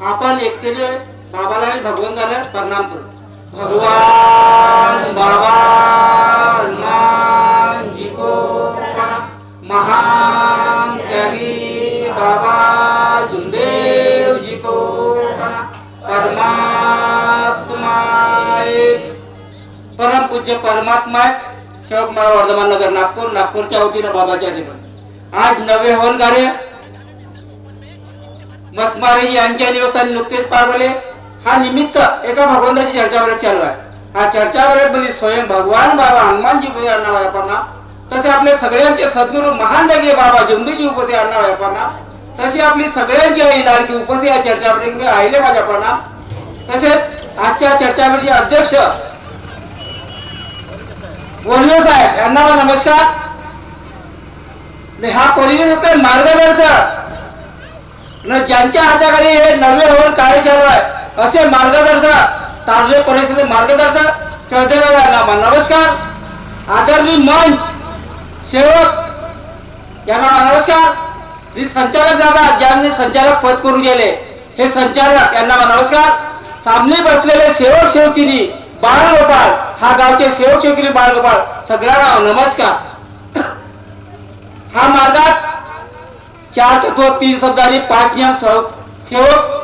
आपण एकटेने बाबाला आणि भगवंताला प्रणाम करू. भगवान बाबा हनुमान जी को महान त्यागी बाबा जुमदेव जी को परमात्मा एक परम पूज्य परमात्मा शेवट मला वर्धमान नगर नागपूर नागपूरच्या वतीनं बाबाच्या ठिकाणी आज नवे होऊन कार्य मस्मारे यांच्या निवासस्थानी नुकतेच पार पडले. हा निमित्त एका भगवंताची चर्चा वेळेत चालू आहे. हा चर्चा वेळेत म्हणजे स्वयं भगवान बाबा हनुमानजी उपते अण्णा वापरना तसे आपले सगळ्यांचे सद्गुरू महान जागे बाबा जुंदूजी उपते अण्णा वापरना तशी आपली सगळ्यांची आई लाडकी उपते या चर्चामध्ये आहिले माझ्या पणा तसेच आजच्या चर्चा वेळेचे अध्यक्ष वल्लो साहेब यांना नमस्कार. हा परिवेश होता मार्गदर्शक न ज्यांच्या हाताखाली हे नवे होऊन काय चालू आहे असे मार्गदर्शक तारले परिषदे मार्गदर्शक चर्चेला नमस्कार. आदरणीय मंच सेवक यांना नमस्कार. संचालक दादा ज्यांनी संचालक पद करून गेले हे संचालक यांना नमस्कार. सामने बसलेले सेवक सेवकिनी बाळगोपाळ हा गावचे सेवक सेवकिनी बाळगोपाळ सगळ्यांना नमस्कार. हा मार्गात चार तत्व तीन शब्द आणि पाच नियम सव- सेवक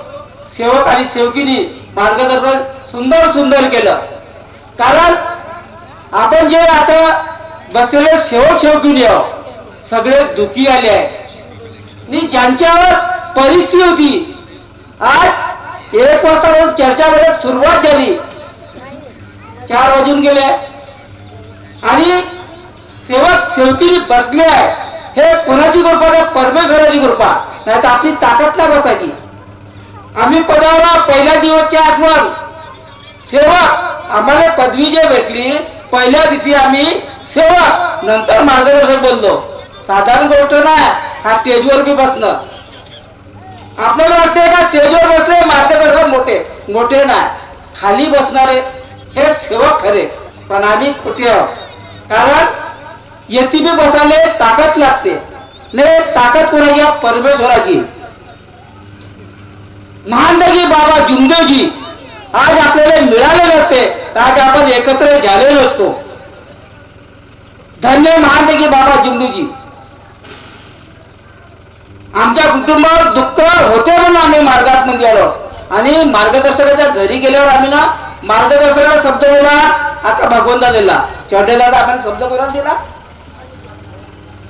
सेवक आणि सेवकीने मार्गदर्शन सुंदर सुंदर केलं. कारण आपण जे आता बसलेले सेवक सेवकिनी आहोत सगळे दुखी आले आहे. आणि ज्यांच्यावर परिस्थिती होती आज एक वाजता चर्चा करत सुरुवात झाली. चार वाजून गेले. आणि सेवक सेवकीने बसले आहे. हे कोणाची कृपा नाही परमेश्वराची कृपा नाही तर आपली ताकद ना बसायची. आम्ही पदावर पहिल्या दिवसच्या आठवण सेवा आम्हाला पदवी जे भेटली. पहिल्या दिवशी आम्ही सेवा नंतर मार्गदर्शक बोललो साधारण गोष्ट नाही हा स्टेजवर बी बसणं आपल्याला वाटते का स्टेजवर बसले मार्गदर्शक मोठे? मोठे नाही. खाली बसणारे हे सेवक खरे पण आम्ही खोटे आहोत. कारण येथे बसायला ताकद लागते. नाही ताकद कोणाची? परमेश्वराची. महानदाजी बाबा जुमदेवजी आज आपल्याला मिळाले नसते तर आज आपण एकत्र झाले नसतो धन्य महानदाजी बाबा जुमदेवजी. आमच्या कुटुंबावर दुःख होते म्हणून आम्ही मार्गात मध्ये आलो आणि मार्गदर्शकाच्या घरी गेल्यावर आम्ही ना मार्गदर्शकाला शब्द दिला आता भगवंता दिला. चढेला आपण शब्द कोणाला दिला?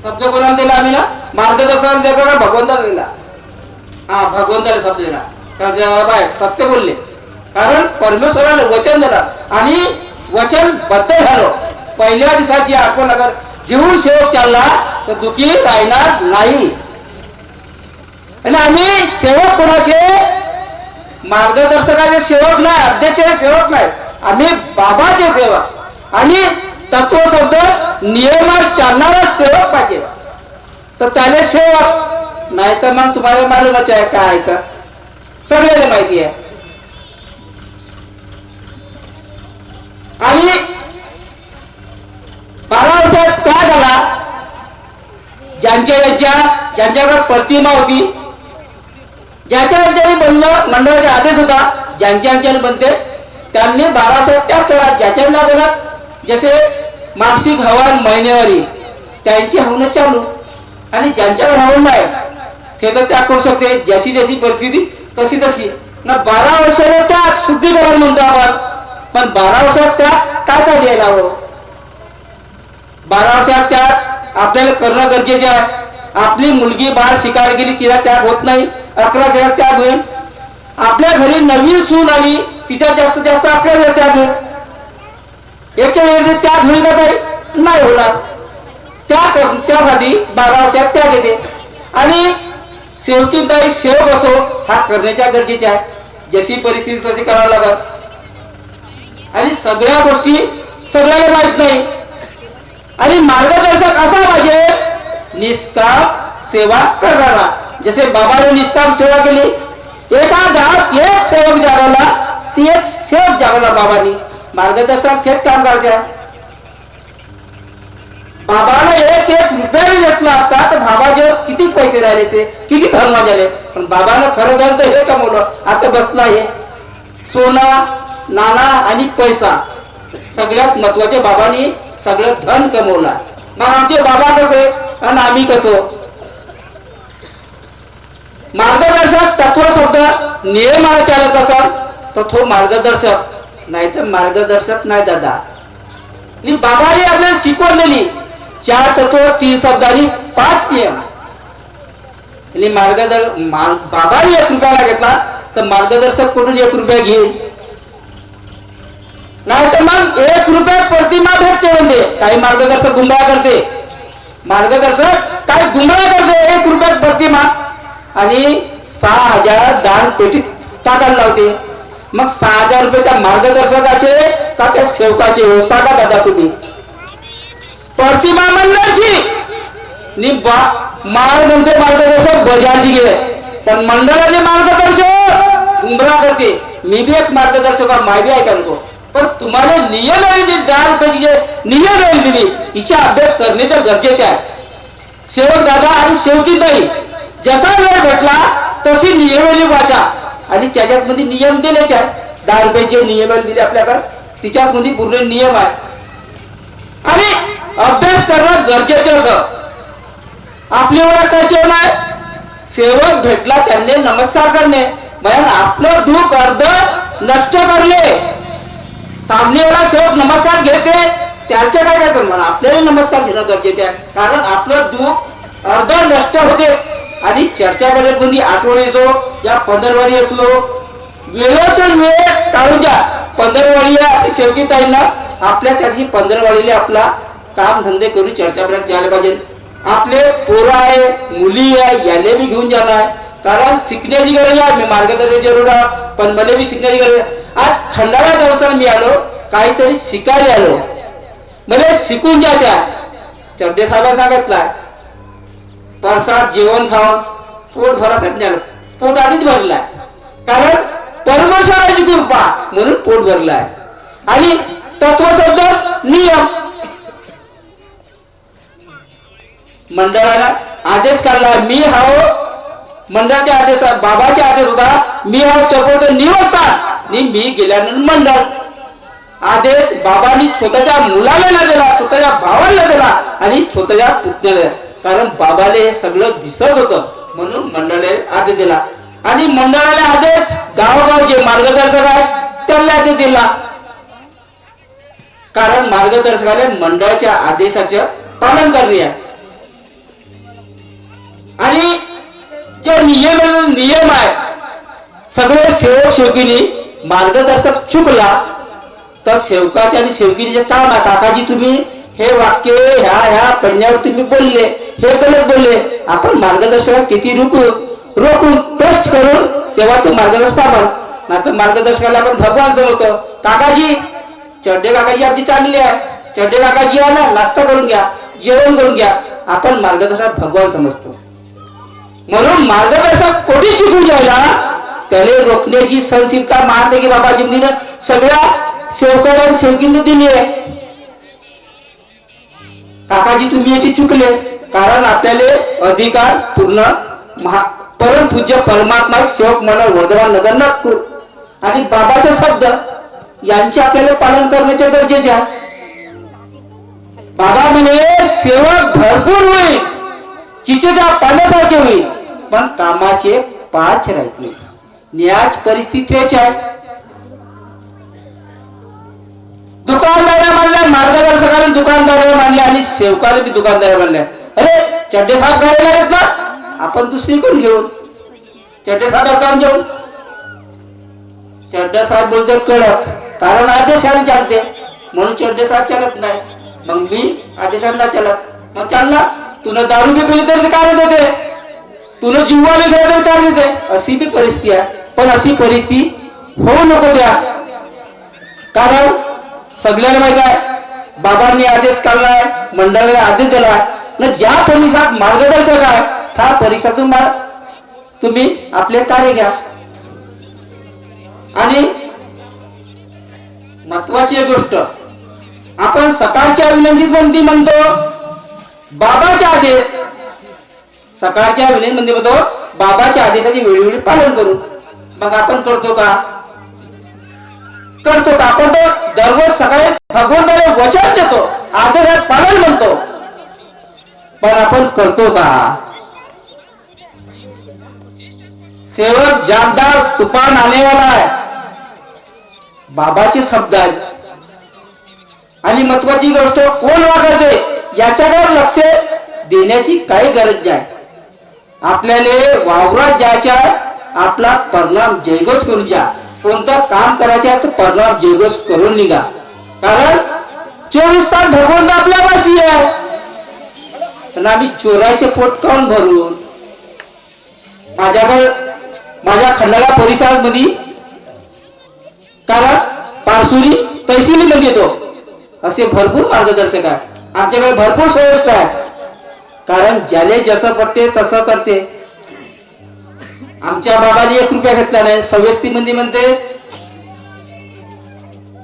शब्द कोणाला दिला आम्ही ना मार्गदर्शन दिला भगवंताला दिला हा भगवंताला शब्द दिला. तर बाय सत्य बोलले. कारण परमेश्वराने वचन दिलं. आणि वचन बद्ध झालं. पहिल्या दिवसाची आठवण अगर घेऊन सेवक चालला तर दुखी राहणार नाही. आणि आम्ही सेवक कोणाचे? मार्गदर्शकाचे सेवक नाही अध्यक्ष सेवक नाही. आम्ही बाबाचे सेवक. आणि तत्व शब्द नियमात चालणारा सेवक पाहिजे. तर त्याला सेवक नाही तर मग तुम्हाला मालूमच आहे काय आहे का? सगळ्याला माहिती आहे. आणि बारा वर्षात काय झाला? ज्यांच्या ज्यांच्या ज्यांच्याकडे प्रतिमा होती ज्याच्या ज्याच्याने बनलं मंडळाचा आदेश होता ज्यांच्या ज्यांच्याने बनते त्यांनी बारा वर्षात त्या करा ज्याच्या ना बनत जसे मासिक हवन महिनेवारी त्यांची हवनं चालू. आणि ज्यांच्याकडे हवन नाही ते तर त्या करू शकते. ज्याची जशी परिस्थिती तशी तशी. ना बारा वर्षाने त्या शुद्धीकरण म्हणतो आपण. पण बारा वर्षात त्या काय साठी यायला हवं बारा वर्षात त्या आपल्याला करणं गरजेचे आहे. आपली मुलगी बाहेर शिकायला गेली तिला त्याग होत नाही. अकरा गेला त्याग होईल. आपल्या घरी नवीन सून आली तिच्या जास्त जास्त अकरा वेळ त्याग होईल. याच्या विरुद्ध त्याग होईल का काही नाही होणार. त्या त्यासाठी बारा वर्षात त्याग येते आणि सेवकीदाई सेवक असो हा करण्याच्या गरजेच्या आहे. जशी परिस्थिती तशी करावं लागत आणि सगळ्या गोष्टी सगळ्याला माहीत नाही. आणि मार्गदर्शक असा पाहिजे निष्काम सेवा करणारा. जसे बाबाने निष्काम सेवा केली एका गावात एक सेवक जागवला ती एक सेवक जागवला बाबांनी. मार्गदर्शक तेच काम करायचे. बाबाला एक एक रुपया घेतला असता तर बाबाचे किती पैसे राहिले असे किती धर्म झाले पण बाबानं खरं धर्म तर हे कमवलं आता बसला हे. सोना नाणा आणि पैसा सगळ्यात महत्त्वाचे बाबांनी सगळं धन कमवला. मग आमचे बाबा कसे? आणि आम्ही कसो? मार्गदर्शक तत्व शब्द नियमाला चालत असाल तर तो मार्गदर्शक. नाही तर मार्गदर्शक नाही दादा. बाबाने आपल्याला शिकवलेली. चार तत्व तीन शब्दांनी पाच नियम. आणि मार्गदर्श बाबाने एक रुपयाला घेतला तर मार्गदर्शक कुठून एक रुपया घेईल? नाही तर मग एक रुपया प्रतिमा भेटते म्हणते काही मार्गदर्शक गुंडाळा करते. मार्गदर्शक काही गुंडाळा करते. एक रुपयात प्रतिमा आणि सहा हजार दान पेटीत टाकायला लावते. मग सहा हजार रुपये त्या मार्गदर्शकाचे का त्या सेवकाचे हो? सांगा दादा तुम्ही. प्रतिमा मंडळाची बा माळ म्हणजे मार्गदर्शक बजाजी घे पण मंडळाचे मार्गदर्शक उमरा करते मी बी एक मार्गदर्शक माय बी ऐका नको. पण तुम्हाला नियम दिली दहा रुपयाची जे नियम वेळ दिली हिचा अभ्यास करण्याच्या गरजेचं आहे सेवक दादा आणि शेवकी ताई. जसा वेळ भेटला तशी नियमेली भाषा. आणि त्याच्यात मध्ये नियम दिलेच आहे दहा रुपयाचे नियम दिले आपल्याकडे तिच्यात मध्ये पूर्ण नियम आहे. आणि अभ्यास करणं गरजेचं असं. आपली ओळख करायची सेवक भेटला त्यांनी नमस्कार करणे. म्हणजे आपलं दुःख अर्ध नष्ट करले सामनेवाला सेवक नमस्कार घेते त्याचे काय काय करणार? आपल्याला नमस्कार घेणं गरजेचे आहे. कारण आपलं दुःख अर्ध नष्ट होते. आणि चर्चा मध्ये आठवण असो या पंधरवारी असलो. वेळ तर वेळ काढून द्या पंधरवाडी या शेवटी ताईंना आपल्या त्याची पंधरवाडीला आपला काम धंदे करून चर्चा पर्यंत द्यायला पाहिजे. आपले पोरं आहे मुली आहे याले बी घेऊन जाणार. कारण शिकण्याची गरज आहे. मी मार्गदर्शन जरूर आहे. पण मला बी शिकण्याची गरज आहे. आज खंडाळा दिवसाला मी आलो. काहीतरी शिकायला आलो. मला शिकून जायच्या. चड्डे साहेब सांगितलाय प्रसाद जेवण खाऊन पोट भरासाठी झालं पोट आधीच भरलाय. कारण परमेश्वराची कृपा म्हणून पोट भरलाय. आणि तत्व शब्द नियम. मंडळाला आदेश काढला मी हाव. मंडळाचे आदेश बाबाचे आदेश होता मी हाव तोपर्यंत निवडता. आणि मी गेल्यानंतर मंडळ. आदेश बाबांनी स्वतःच्या मुलाला दिला स्वतःच्या भावाला दिला आणि स्वतःच्या पुतण्याला कारण बाबाले हे सगळं दिसत होतं. म्हणून मंडळाने आदेश दिला. आणि मंडळाला आदेश गावोगाव जे मार्गदर्शक आहेत त्यांना आदेश दिला. कारण मार्गदर्शकाने मंडळाच्या आदेशाचं पालन करणे आहे. आणि जे नियम नियम आहे सगळे सेवक शेवकिनी मार्गदर्शक चुकला तर सेवकाचे आणि सेवकिनीचे काम आहे. काकाजी तुम्ही हे वाक्य ह्या ह्या पडण्यावरती मी बोलले हे गलत बोलले. आपण मार्गदर्शनात किती रुकू रोखून टच करून तेव्हा तो मार्गदर्शन आपण. नाही मार्गदर्शकाला आपण भगवान समजतो. काकाजी चड्डे काकाजी आमची चांगली आहे. चड्डे काकाजी आहे ना नाश्ता करून घ्या जेवण करून घ्या. आपण मार्गदर्शनात भगवान समजतो. म्हणून मार्गदर्शक कोणी शिकून घ्यायला त्याने रोखण्याची संसिप्ता मारते की बाबा सगळ्या सेवकांना सेवकींनी दिली आहे. काकाजी तुम्ही याची चुकले. कारण आपल्याला अधिकार पूर्ण महा परम पूज्य परमात्मा शेवक म्हणा वर्धमान नगर नागपूर आणि बाबाचा शब्द यांचे आपल्याला पालन करण्याचे गरजेचे आहे बाबा म्हणे सेवक भरपूर होईल. चिचेच्या पाण्यासारखे होईल. पण कामाचे पाच राहतील न्याज परिस्थितीच्या आहे दुकानदारा मानल्या मार्गदर्शकाने दुकानदारा मानल्या आणि सेवकाने बी दुकानदारा मानल्या. अरे चड्डे साहेब गाडीला ना? आपण दुसरी कोण घेऊन? चड्डे साहेब काम घेऊन? चड्डे साहेब बोलतो कडक. कारण आदेशाने चालते. म्हणून चड्डे साहेब चालत नाही. मग मी आदेशांना चालत. मग चालला तुला दारू बी पिली तरी काय देते? तुला जिव्हा बी गेला तरी काय देते? अशी बी परिस्थिती आहे. पण अशी परिस्थिती होऊ नको द्या. कारण सगळ्यांना माहीत आहे. बाबांनी आदेश काढलाय मंडळाला आदेश दिलाय न ज्या परिसरात मार्गदर्शक आहे त्या परिसरातून तुम्ही आपले कार्य घ्या. आणि महत्वाची एक गोष्ट आपण सकाळच्या विनंतीत कोणती म्हणतो बाबाचा आदेश सकाळच्या विनंती म्हणतो बाबाच्या आदेशाचे वेळोवेळी पालन करू मग आपण करतो का? करतो आपण तो दररोज सकाळी भगवंताला वचन देतो. आदेशात पालन म्हणतो. पण आपण करतो का? सेवक जानदार तुफान आलेवाला आहे. बाबाचे शब्द आहेत आणि महत्वाची गोष्ट कोण वागवते याच्यावर लक्ष देण्याची काही गरज नाही. आपल्याला वावरात जायच्या आपला परिणाम जयगोस करून जा. कोणतं काम करायचं आहे तर परिणाम जेवस करून निघा. कारण चोवीस तास भगवंत आपल्या वासी आहे. आणि आम्ही चोरायचे पोट काऊन भरून? माझ्याकडे माझ्या खंडाळा परिसरामध्ये कारण पारसुरी तहसील म्हणजे तो. असे भरपूर मार्गदर्शक आहे. आमच्याकडे भरपूर संस्था आहे. कारण ज्याले जसं पटते तसं करते. आमच्या बाबाने एक रुपया घेतला नाही. सव्यस्ती मध्ये म्हणते.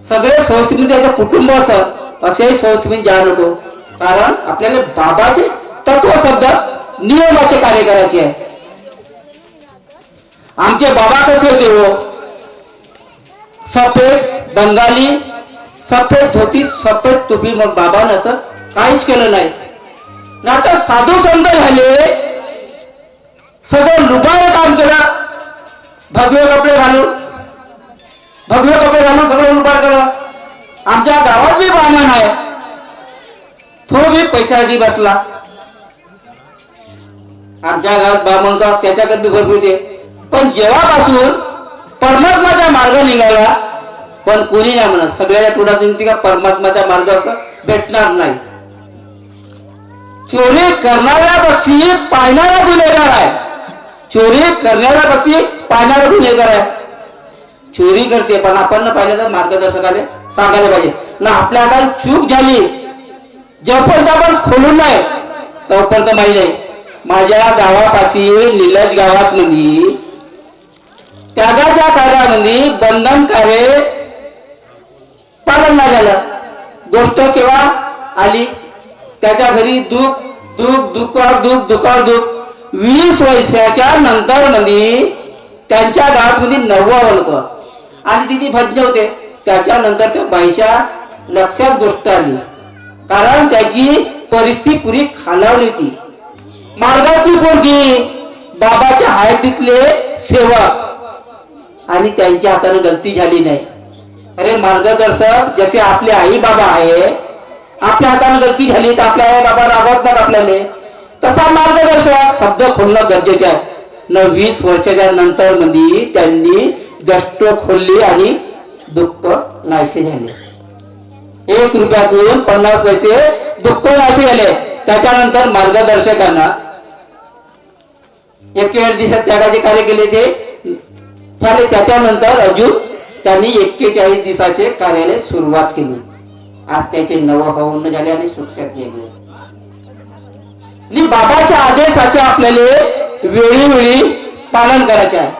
सगळे संस्थेमध्ये त्याचं कुटुंब असत असेही संस्थेमध्ये जा नको. कारण आपल्याला बाबाचे तत्व शब्द नियमाचे कार्य करायचे आहे. आमचे बाबा कसे होते हो? सफेद बंगाली सफेद धोती सफेद तुम्ही मग बाबा असं काहीच केलं नाही. ना तर साधू संत झाले. सगळं लुबाळ काम केलं. भगवे कपडे घालून. भगवे कपडे घालून सगळं लुबाळ केलं. आमच्या गावात बी ब्राह्मण आहे. तो बी पैशासाठी बसला. आमच्या गावात ब्राह्मण का त्याच्याकडे बी भरपूर ते पण जेव्हापासून परमात्माचा मार्ग निघाला पण कोणी नाही म्हणत सगळ्याच्या टोळ्यात ती का परमात्माचा मार्ग असं भेटणार नाही. चोरी करणाऱ्या पक्षी पाहणारा गुन्हेगार आहे. चोरी करण्याला पक्षी पाहणारा गुन्हेगार आहे. चोरी करते पण आपण पाहिलं तर मार्गदर्शकाने सांगायला पाहिजे. ना आपल्या हातात चूक झाली जोपर्यंत आपण खोलून नाही तोपर्यंत माहिती नाही. माझ्या गावापाशी निलज गावात मध्ये त्यागाच्या कार्यामध्ये बंधनकार्य पालन नाही झालं. गोष्ट केव्हा आली? त्याच्या घरी दुःख दुःख दुःखावर दुःख दुःखावर दुःख. वीस वर्षाच्या नंतर मध्ये त्यांच्या गावात मध्ये नववं होतं आणि तिथे भज्य होते. त्याच्यानंतर त्या बाईच्या लक्षात गोष्ट आली. कारण त्याची परिस्थिती पुरी खालावली होती. मार्गाची पोरगी बाबाच्या हयातीतले सेवक. आणि त्यांच्या हाताने गलती झाली नाही. अरे मार्गदर्शक जसे आपले आई बाबा आहे आपल्या हाताने गलती झाली तर आपल्या आई बाबा राबवतात आपल्याला. तसा मार्गदर्शक शब्द खोलणं गरजेचे आहे. न वीस वर्षाच्या नंतर मध्ये त्यांनी गष्ट खोलली आणि दुःख नाहीसे झाले. एक रुपयातून पन्नास पैसे दुःख नाहीसे झाले. त्याच्यानंतर मार्गदर्शकांना एकेचाळीस दिवसात त्यागाचे कार्य केले ते झाले. त्याच्यानंतर अजून त्यांनी एक्केचाळीस दिवसाचे कार्यालय सुरुवात केली. आज त्याचे नव होऊन झाले आणि सुक्षात गेले. आणि बाबाच्या आदेशाचे आपल्याला वेळोवेळी पालन करायचे आहे.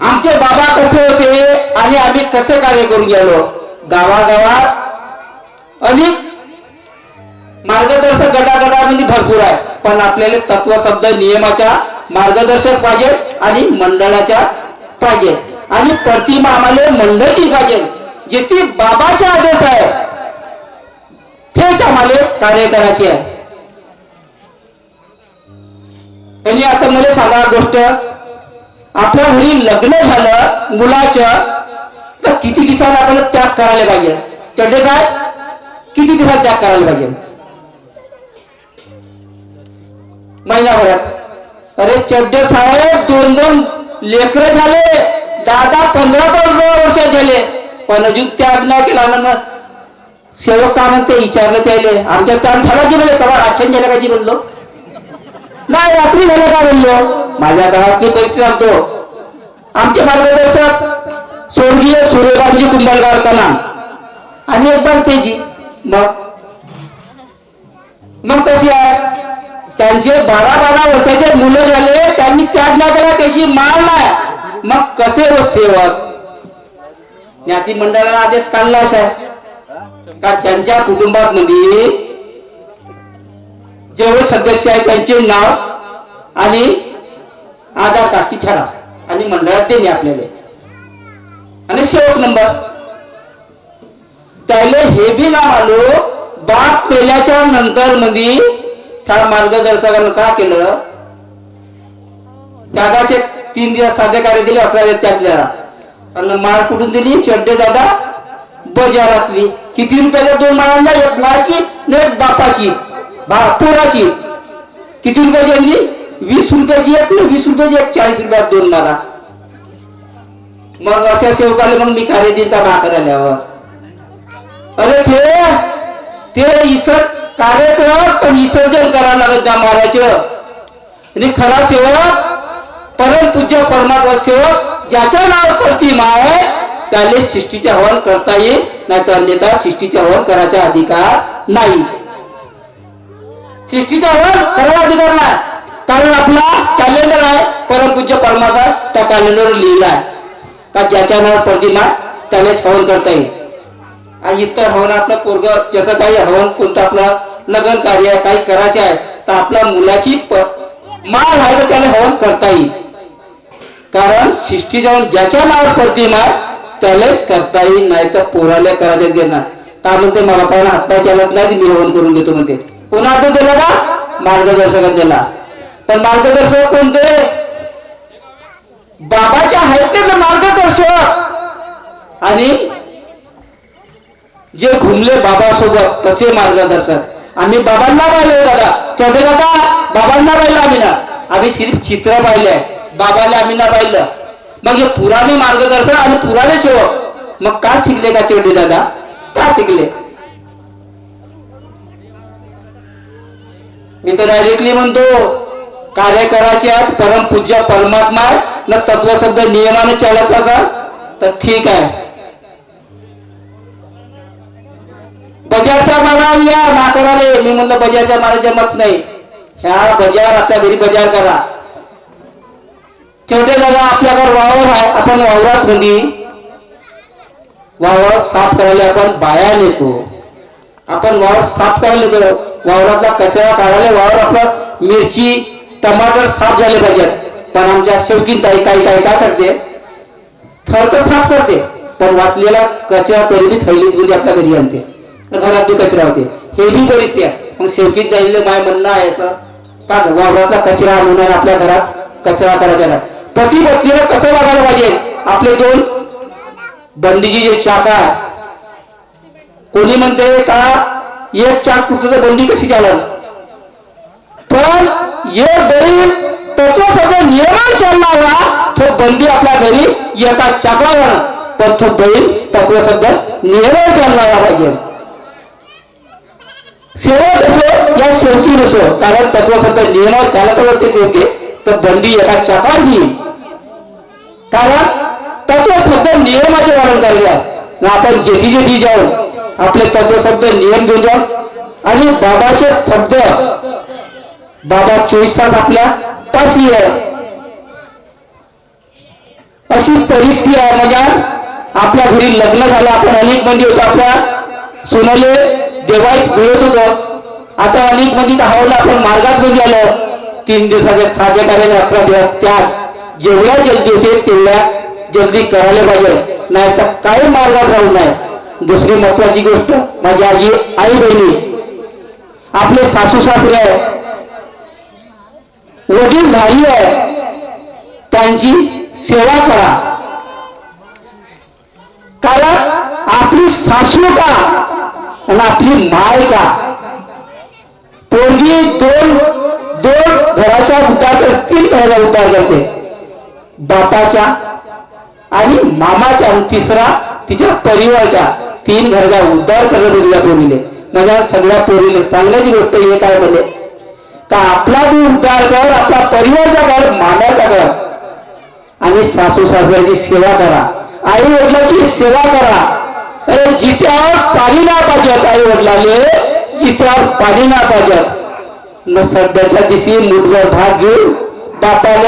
आमचे बाबा कसे होते आणि आम्ही कसे कार्य करून गेलो? गावागावात अनेक मार्गदर्शक गटागटामध्ये भरपूर आहे. पण आपल्याला तत्व शब्द नियमाच्या मार्गदर्शक पाहिजे आणि मंडळाच्या पाहिजे. आणि प्रतिमा आम्हाला मंडळची पाहिजे. जिथे बाबाचा आदेश आहे तेच आम्हाला कार्य करायचे आहे. म्हणजे आता मला सांगा गोष्ट. आपल्या घरी लग्न झालं मुलाचं तर किती दिवसाला आपण त्याग करायला पाहिजे? चड्डे साहेब किती दिवसात त्याग करायला पाहिजे? महिनाभरात. अरे चड्डे साहेब दोन दोन लेकर झाले. दादा पंधरा पंधरा वर्ष झाले. पण अजून त्याग नाही केला. सेवक का म्हणते विचारलं त्याले आमच्या त्याग झाला म्हणजे तेव्हा राशन झालं पाहिजे बोललो नाही रात्री झालं का बोललो माझ्या गावातले पैसे सांगतो आमचे मार्गदर्शक स्वर्गीय सूर्यकांतजी कुंभलगार कला आणि एक बार तेजी मग? मग कशी आहे? त्यांचे बारा बारा वर्षाचे मुलं झाले त्यांनी त्याग नाही त्याची माळ नाही. मग कसे हो सेवक? ज्ञाती मंडळाला आदेश काढला असा का ज्यांच्या कुटुंबात मध्ये जेवढे सदस्य आहेत त्यांचे नाव आणि आधार कार्डची छारास आणि मंडळात देणे आपल्याला. आणि शेवट नंबर. त्याले हे बी नाव आलो बाप पेल्याच्या नंतर मध्ये त्या मार्गदर्शकानं का केलं? दादाचे तीन दिवस साधे कार्य दिले अकरा त्यातल्या. आणि माळ कुठून दिली? चड्डे दादा बजारातली. किती रुपयाला दोन माळांना एक माळाची न एक बापाची. बा पोराची. किती रुपयाची आणली? वीस रुपयाची एक वीस रुपयाची एक चाळीस रुपयात दोन माळा मग अशा सेवकाला मग मी कार्य दिल का भाकर आल्यावर. अरे ते ते इसर कार्य कर पण विसर्जन करावं लागत त्या महाराज आणि खरा सेवक परम पूज्य परमात्मा सेवक ज्याच्या नाव प्रतिमा आहे त्याला सृष्टीचे हवन करता येईल नाही तर अन्यथा सृष्टीचे हवन करायचा अधिकार नाही. सृष्टीचे हवन करायला अधिकार नाही. कारण आपला कॅलेंडर आहे परमपूज्य परमात्मा त्या कॅलेंडरवर लिहिला आहे. का ज्याच्या नावावर प्रतिमा त्यालाच हवन करता येईल. आणि इतर हवन आपला पोरग जसं काही हवन कोणतं आपलं लग्न कार्य आहे काही करायचे आहे तर आपल्या मुलाची प- माळ आहे तर त्याला हवन करता येईल. कारण सृष्टी जाऊन ज्याच्या नावावर प्रतिमा आहे, त्यालाच करता येईल नाही तर पोराला करायचे देणार का म्हणते मला पण हातपाय चालत नाही मी हवन करून घेतो म्हणते. कोणा हातात दिला का? मार्गदर्शकात दिला. पण मार्गदर्शक कोणते? बाबाच्या आहेत ना मार्गदर्शक? आणि जे घुमले बाबा सोबत तसे मार्गदर्शक? आम्ही बाबांना पाहिले दादा. चौधे दादा बाबांना पाहिलं आम्ही ना. आम्ही सिर्फ चित्र पाहिले बाबाला आम्ही ना पाहिलं. मग हे पुराणे मार्गदर्शक आणि पुराणे सेवक. मग का शिकले का चौधे दादा? का शिकले? मी तर डायरेक्टली म्हणतो कार्य करायचे आहेत परमपूज्य परमात्मा न तत्वशब्द नियमाने चालत असाल तर ठीक आहे. बजारचा महाराज या नाकाराले मी म्हणलं बजारच्या महाराज जमत नाही. ह्या बजार आपल्या घरी बजार करा. छोटे दादा आपल्याकडे वावर आहे. आपण वावरात मध्ये वावर साफ करायला आपण बाया नेतो. आपण वावर साफ करायला येतो वावरातला कचरा काढायला वावर आपला मिरची टमाटर साफ झाले पाहिजेत. पण आमच्या शेवकीन ताई काही काही काय करते? थर तर साफ करते. पण वाटलेला कचरा तरी थैलीत गुंडी आपल्या घरी आणते. घरात बी कचरा होते. हे बी परिस्थिती आहे. मग शेवकीन ताईले माय म्हणणं आहे असं. का वावरातला कचरा आणून आपल्या घरात. कचरा करायचा पती पत्नीला कसं वागायला पाहिजे? आपले दोन बंडीची जे चाक आहे कोणी म्हणते का एक चाक कुठं बंदी बंडी कशी चालल पण एक गरीब तत्व सगळं नियमान चालणारा तो बंदी आपल्या घरी एका चाकावर पण तो बैल तत्व सध्या नियमान चालणारा पाहिजे. सेवा असो या शेवटी नसो कारण तत्व सध्या नियमावर चालत ते शेवटी तर बंदी एका चाकार घेईल कारण तत्व शब्द नियमाचे पालन करायचे आपण जेथी जेथी जाऊन आपले तत्व शब्द नियम घेऊन जाऊन आणि बाबाचे शब्द बाबा चोवीस तास आपल्या पाशी आहे अशी परिस्थिती आहे म्हणजे आपल्या घरी लग्न झालं आपण अनेक मंदी होतो आपल्या सोनाले देवाईत मिळत होतो. आता अनेक मंदी धावलं आपण मार्गात मध्ये आलो. तीन दिवसाच्या साध्या कार्याने अकरा दिवस त्या जेवढ्या जल्दी होते तेवढ्या जल्दी करायला पाहिजे. नाही तर काही मार्गात राहू नये. दुसरी महत्वाची गोष्ट माझी आजी आई बहिणी आपले सासू सासरे आहे वडील भाई आहे त्यांची सेवा करा. कारण आपली सासू का आणि आपली माय का? पोरगी दोन दोन घराच्या उद्धार तीन घराचा उतार जाते. बापाच्या आणि मामाच्या आणि तिसरा तिच्या परिवाराच्या तीन घराचा उद्धार करत तिला पोरीले म्हणजे सगळ्या पोरीले सांगण्याची गोष्ट हे काय म्हणजे का आपला तू उद्धार कर आपला परिवारचा घर मामाचा घर आणि सासू सासऱ्याची सेवा करा. आई वडिलांची सेवा करा. अरे जित्यावर पाणी ना पाहिजेत आई वडिलांनी जित्यावर पाणी ना पाहिजेत न सध्याच्या दिवशी मुठभर घेऊन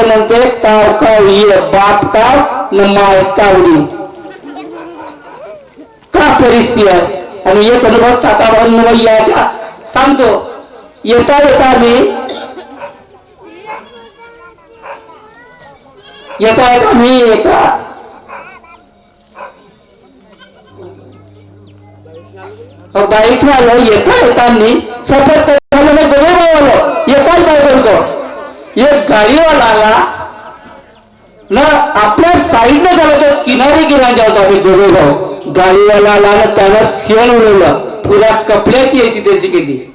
म्हणते काव काव ये बाप काव न माय कावडी का परिस्थिती आहे आणि एक अनुभव काका भाऊ सांगतो येता येता मी येता येता मी बाईक आलो येता येतानी सफ़र करताना गरीब आलो एकाच काय बोलतो. एक गाडीवाला आला ना आपल्या साईडने झाला तो किनारी गिरांजा होता आम्ही दोघे भाऊ. गाडीवाला आला ना त्यानं शेण उडवलं. पुऱ्या कपड्याची अशी त्याची केली.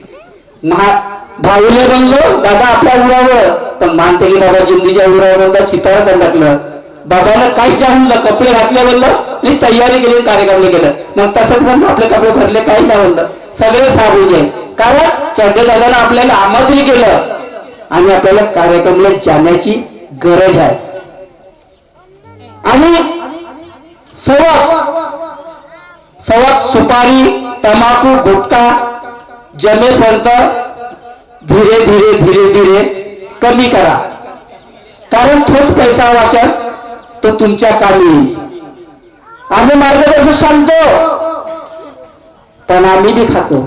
महा भाऊले म्हणलो दादा आपल्या उरावर. पण मानते की बाबा जिंदीच्या उडावर म्हणतात सितारा सीतारा टाकलं. बाबानं काहीच जाणलं कपडे घातले म्हणलं आणि तयारी केली कार्यक्रम केलं. मग तसंच म्हणलं आपले कपडे भरले काही नाही म्हणलं. सगळे साबून जाईल कारण चंद्र दादानं आपल्याला आमंत्रित केलं. आणि आपल्याला कार्यक्रमला जाण्याची गरज आहे. आणि सवक सवक सुपारी तंबाखू गुटखा जमेपर्यंत धीरे धीरे धीरे धीरे कमी करा. कारण थोड पैसा वाचत तो तुमच्या कामी येईल. आम्ही मार्गदर्शन सांगतो पण आम्ही बी खातो.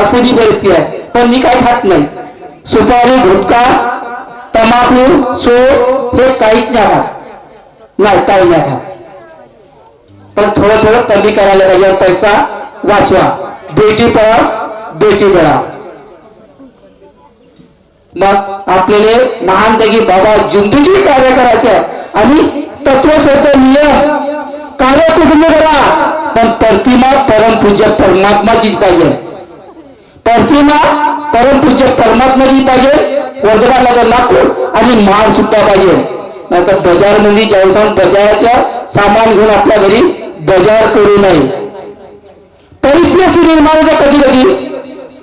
असे जी परिस्थिती आहे. पण मी काही खात नाही. सुपारी गुटखा तंबाखू सो हे काहीच नाही खात. नाही काही नाही खात. पण थोडं थोडं कमी करायला पाहिजे पैसा वाचवा. बेटी पळा बेटी पढाव मग आपल्याला महान दगी बाबा जिंदूची कार्य करायचे आणि आणि तत्वशब्द नियम. कार्य कुठून करा पण प्रतिमा परमपूज्य परमात्माचीच पाहिजे. प्रतिमा परंतुचे परमात्माजी पाहिजे वर्धमानला लाकूड आणि माल सुद्धा पाहिजे. नाहीतर बाजारमध्ये जाऊन बजाराच्या सामान घेऊन आपल्या घरी बाजार करू नये. परिस्थिती अशी निर्माण होते कधी कधी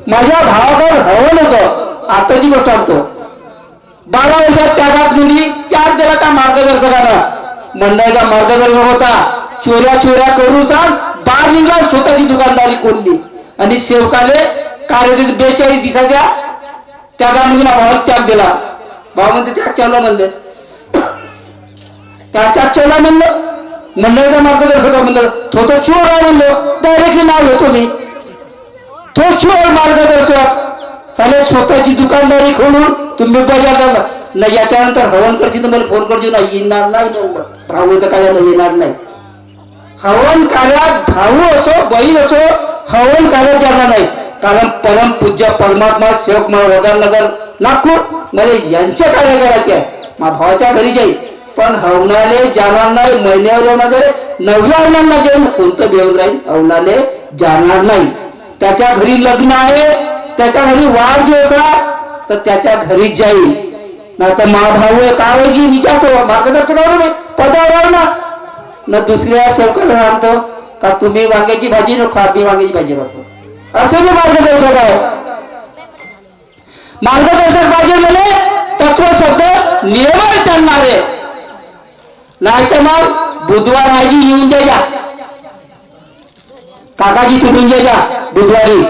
माझ्या भावाकडे हवं होतं आताची गोष्ट सांगतो. बारा वर्षात त्या मध्ये त्याच दिला त्या मार्गदर्शकानं. मंडळाचा मार्गदर्शक होता. चोऱ्या चोऱ्या करून सांग बार निघा स्वतःची दुकानदारी खोलली. आणि सेवकाले कार्य बेचाळीस दिवसाच्या त्यागामधून भावाला त्याग दिला. भाव म्हणते त्याग चवला म्हणले. त्या त्याग म्हणलं. मंडळाचा मार्गदर्शक म्हणलं तो तो चोर आहे. म्हणलो डायरेक्टली नाव घेतो मी. तो चोर मार्गदर्शक. चालेल स्वतःची दुकानदारी खोलून तुम्ही बजाव झाला नाही याच्यानंतर हवन करशील तर मला फोन करशील. नाही येणार नाही भाऊ. तर कार्याला येणार नाही. हवन कार्यात भाऊ असो बहीण असो हवन कार्यात जाणार नाही. कारण परम पूज्य परमात्मा सेवक वदारनगर नागपूर. मला यांच्या कार्य करायचे आहे. मा भावाच्या घरी जाईल. पण हवनाले जाणार नाही महिन्यावर येणार नवव्या हवनांना जाईल. कोणतं बेऊन राहील? हवनाले जाणार नाही. त्याच्या घरी लग्न आहे. त्याच्या घरी वाढदिवस आहे. तर त्याच्या घरीच जाईल. ना तर मा भाऊ आहे का वैजी विचारतो मार्गदर्शनावर पदावर ना न दुसऱ्या सेवकाला सांगतो का तुम्ही वांग्याची भाजी नको मी वांग्याची भाजी नको? असं मी मार्गदर्शक आहे मार्गदर्शक पाहिजे म्हणजे तत्व शब्द नियमात चालणारे. नाही तर मग बुधवार आजी येऊन द्या काकाजी तुटून द्या बुधवारी.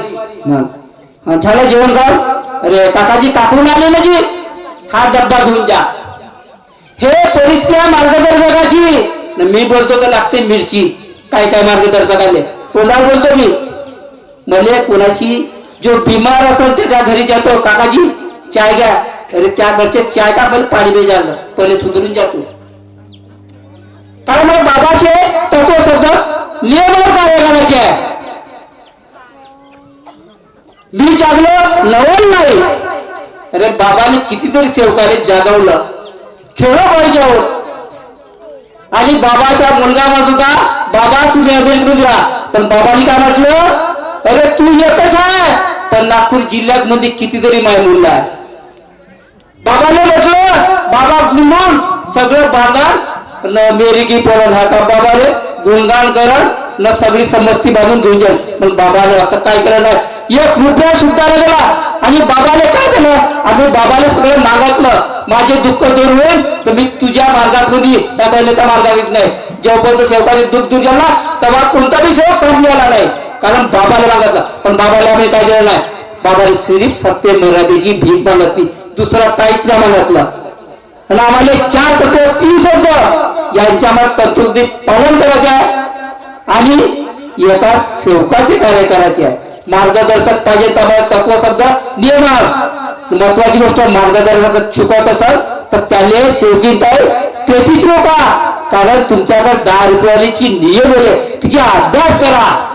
झालं जेवण कर अरे काकाजी काकून आले ना जी? हा डब्बा घेऊन जा. हे परिस्थिती मार्गदर्शकाची. मी बोलतो तर लागते मिरची. काय काय मार्गदर्शकाले कोणाला बोलतो मी? मले कोणाची जो बिमार असेल त्याच्या घरी जातो. काकाजी चाय घ्या. अरे त्या घरचे चाय का पहिले पाणी बी झालं पहिले सुधरून जातो कारण मग बाबाचे तत्व शब्द? नियमावर कार्य करायचे आहे मी जागलो नवल नाही. अरे बाबाने कितीतरी सेवकाने जागवलं. खेळ पाहिजे हो. आणि बाबाचा मुलगा म्हणत होता बाबा तुम्ही अभ्यास राहा पण बाबाने काय म्हटलं? अरे तू एकच आहे. पण नागपूर जिल्ह्यात मध्ये कितीतरी मायमुल्ला आहे बाबाने म्हटलं बाबा गुणून सगळं बांधा. न मेरी पळण हा का बाबाने गुणगान करण न सगळी समस्ती बांधून घेऊन जाईल पण बाबाने असं काय केलं नाही एक रुपया सुद्धा नाही आणि बाबाने काय केलं आम्ही बाबाने सगळं मागतलं. माझे दुःख दूर होईल. तर मी तुझ्या मार्गामध्ये त्या त्या मार्गात येत नाही. जेव्हापर्यंत सेवकाने दुःख दूर झाला तेव्हा कोणता बी सेवक समजला नाही. कारण बाबाला मागितला पण बाबाला आम्ही काय केलं नाही? बाबाने सिरीफ सत्य मर्यादेची भीक मागितली. दुसरा काहीच नाही मागितला. आणि आम्हाला चार तत्व तीन शब्द यांच्या आम्हाला तरतुदी पालन करायचे आहे. आणि एका सेवकाचे कार्य करायचे आहे. मार्गदर्शक पाहिजे त्यामुळे तत्व शब्द नियमात. महत्वाची गोष्ट मार्गदर्शक चुकत असाल तर त्याने शेवटी काय? तेथीच नका. कारण तुमच्याकडे दहा रुपयाची नियम आहे. तिची अभ्यास करा.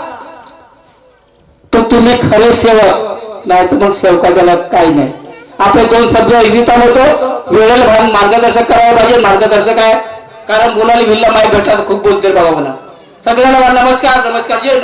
तो तुम्ही खरे सेवक नाही तर मग झाला काही नाही. आपले दोन शब्द इजिता होतो. वेळेला भाग मार्गदर्शक करावं पाहिजे. मार्गदर्शक आहे. कारण मुलाला भिल्ला माय भेटतात खूप बोलते बघा म्हणा सगळ्यांना नमस्कार नमस्कार जय नमस्कार